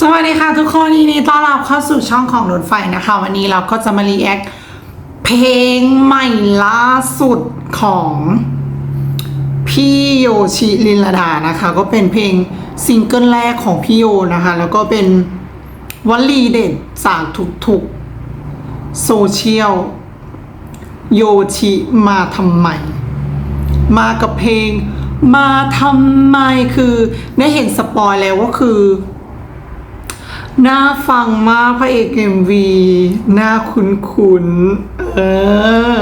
สวัสดีค่ะทุกคนยินดีต้อนรับเข้าสู่ช่องของรถไฟนะคะ วันนี้เราก็จะมารีแอคเพลงใหม่ล่าสุดของพี่โยชิลินลดานะคะ ก็เป็นเพลงซิงเกิลแรกของพี่โยนะคะ แล้วก็เป็นวลีเด็ดจากทุกๆโซเชียลโยชิมาทำไมมากับเพลงมาทำไมคือได้เห็นสปอยแล้วว่าคือ น่าฟังมากพระเอกเอ็มวีน่าคุ้นๆเออ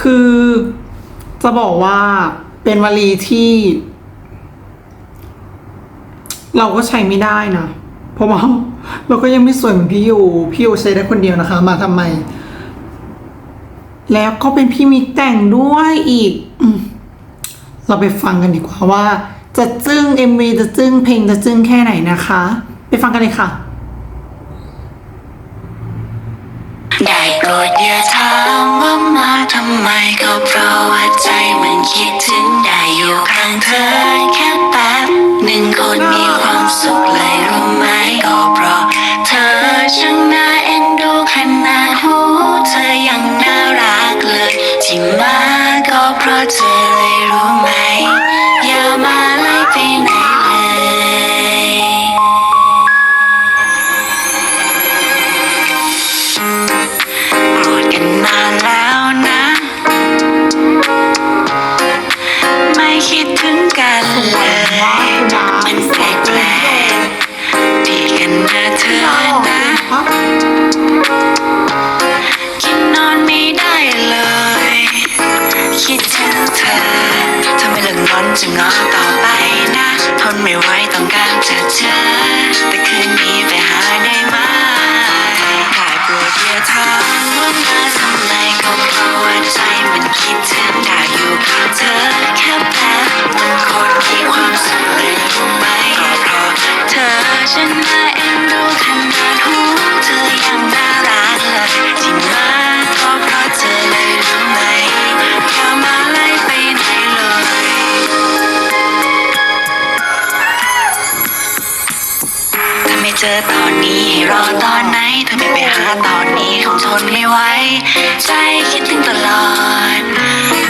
คือจะบอกว่าเป็นวลีที่ เราก็ใช้ไม่ได้นะเพราะว่าเราก็ยังไม่สวยเหมือนพี่ยูพี่ยูใช้ได้คนเดียวนะคะ มาทำไม แล้วก็เป็นพี่มิกแต่งด้วยอีกอเราไปฟังกันดีกว่าว่า จะจึ้ง MV จะจึ้งเพลงจะจึ้งแค่ไหนนะคะ ไปฟังกันเลยค่ะ ได้โปรดอย่าถามว่ามาทำไมก็เพราะว่าใจมันคิดถึงได้อยู่ข้างเธอแค่แป๊บหนึ่งคนมีความสุขเลยรู้ไหมก็เพราะเธอช่างน่าเอ็นดูขนาดหูเธอยังน่ารักเลยที่มาก็เพราะเธอเลยรู้ไหมอย่ามาไล่ไปไหน เลยมันแปลกแปลดีกันนะเธอนะคิดนอนไม่ได้เลย คิดถึงเธอถ้าไม่เลิกงอนจะง้อต่อไปนะ ทนไม่ไหวต้องการเจอเธอแต่คืนนี้ อตอนนี้ให้รอตอนไหนเธอไม่ไปหาตอนนี้คงทนไม่ไหวใจคิดถึงตลอด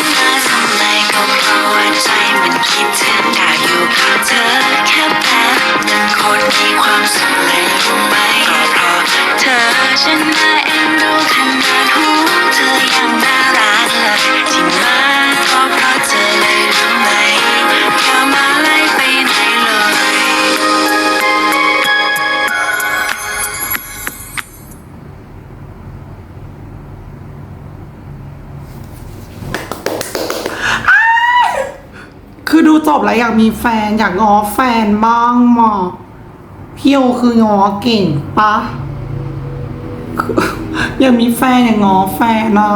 อนมาทำไรก็เพราะว่าใจมันคิดถึงได้อยู่เธอแค่แป๊บนึงคนมีความสุขเลยรู้ไหมก็เพราะเธอฉันน่าเอ็นดูขนาดหัว คือดูจบแล้วอยากมีแฟนอยากง้อแฟนบ้างมอพี่โอคือง้อเก่งปะอยากมีแฟนอยากง้อแฟนอะ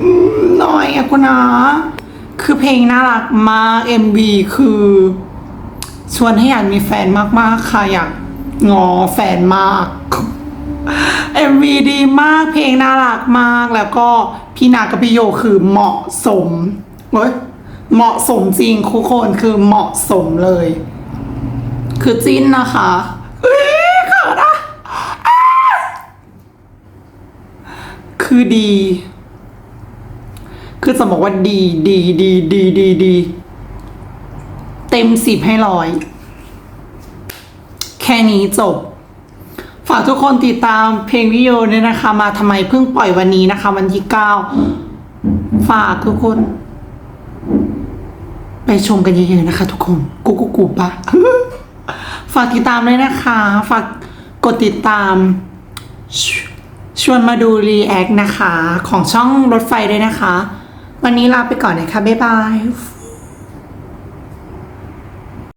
อืมหน่อยอะคุณนะ คือเพลงน่ารักมาก MV คือชวนให้อยากมีแฟนมากๆค่ะอยากงอแฟนมาก MV ดีมากเพลงน่ารักมากแล้วก็พี่นากับพี่โยคือเหมาะสมเว้ย เหมาะสมจริงทุกคนคือเหมาะสมเลย คือจิ้นนะคะเอ้ยเขินอะคือดี คือจะบอกว่าดีดีดีดีดีดี เต็มสิบให้ร้อย แค่นี้จบ ฝากทุกคนติดตามเพลงวิดีโอเนี่ยนะคะ มาทำไมเพิ่งปล่อยวันนี้นะคะ วันที่เก้าฝากทุกคน ไปชมกันเยอะๆนะคะ ทุกคนกูกูกูปะฝากติดตามเลยนะคะ ฝากกดติดตามชชวนมาดูรีแอคนะคะ ของช่องรถไฟด้วยนะคะ วันนี้ลาไปก่อนนะคะ บ๊ายบาย